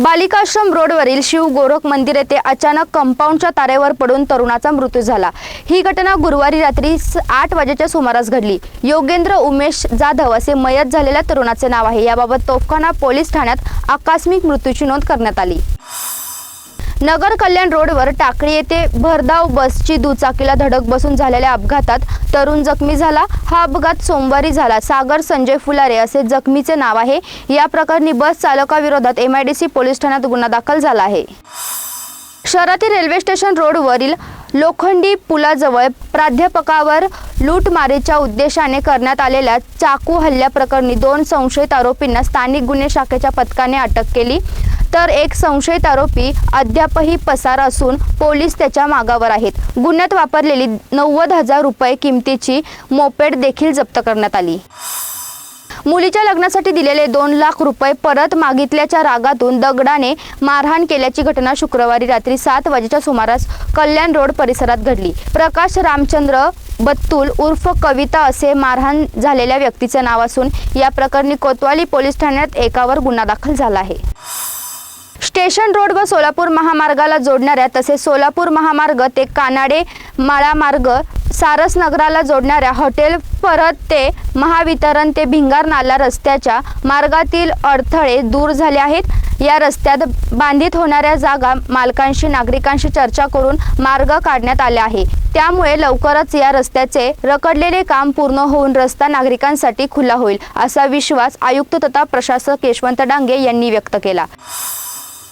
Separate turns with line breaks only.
बालिकाश्रम रोडवरील शिव गोरख मंदिर येथे अचानक कंपाऊंडच्या तारेवर पडून तरुणाचा मृत्यू झाला. ही घटना गुरुवारी रात्री स- आठ वाजेच्या सुमारास घडली. योगेंद्र उमेश जाधव असे मयत झालेल्या तरुणाचे नाव आहे. याबाबत तोफखाना पोलीस ठाण्यात आकस्मिक मृत्यूची नोंद करण्यात आली. नगर कल्याण रोडवर टाकळी येथे भरधाव बसची दुचाकीला धडक बसून झालेल्या अपघातात तरुण जखमी झाला. हा अपघात सोमवारी झाला. सागर संजय फुलारे असे जखमीचे नाव आहे. या प्रकरणी बस चालकाविरोधात एमआयडीसी पोलीस ठाण्यात गुन्हा दाखल झाला आहे. शहरातील रेल्वे स्टेशन रोडवरील लोखंडी पुलाजवळ प्राध्यापकावर लूटमारीच्या उद्देशाने करण्यात आलेल्या चाकू हल्ल्याप्रकरणी दोन संशयित आरोपींना स्थानिक गुन्हे शाखेच्या पथकाने अटक केली. तर एक संशयित आरोपी अद्यापही पसार असून पोलीस त्याच्या मागावर आहेत. गुन्ह्यात वापरलेली नव्वद हजार रुपये किमतीची मोपेड देखील जप्त करण्यात आली. मुलीच्या लग्नासाठी दिलेले दोन लाख रुपये परत मागितल्याच्या रागातून दगडाने मारहाण केल्याची घटना शुक्रवारी रात्री सात वाजेच्या सुमारास कल्याण रोड परिसरात घडली. प्रकाश रामचंद्र बत्तूल उर्फ कविता असे मारहाण झालेल्या व्यक्तीचे नाव असून या प्रकरणी कोतवाली पोलीस ठाण्यात एकावर गुन्हा दाखल झाला आहे. स्टेशन रोड व सोलापूर महामार्गाला जोडणाऱ्या तसेच सोलापूर महामार्ग ते कानाडे माळा मार्ग सारस नगराला जोडणाऱ्या हॉटेल परत ते महावितरण ते भिंगार नाला रस्त्याच्या मार्गातील अडथळे दूर झाले आहेत. या रस्त्यात बांधित होणाऱ्या जागा मालकांशी नागरिकांशी चर्चा करून मार्ग काढण्यात आले आहे. त्यामुळे लवकरच या रस्त्याचे रखडलेले काम पूर्ण होऊन रस्ता नागरिकांसाठी खुला होईल असा विश्वास आयुक्त तथा प्रशासक यशवंत डांगे यांनी व्यक्त केला.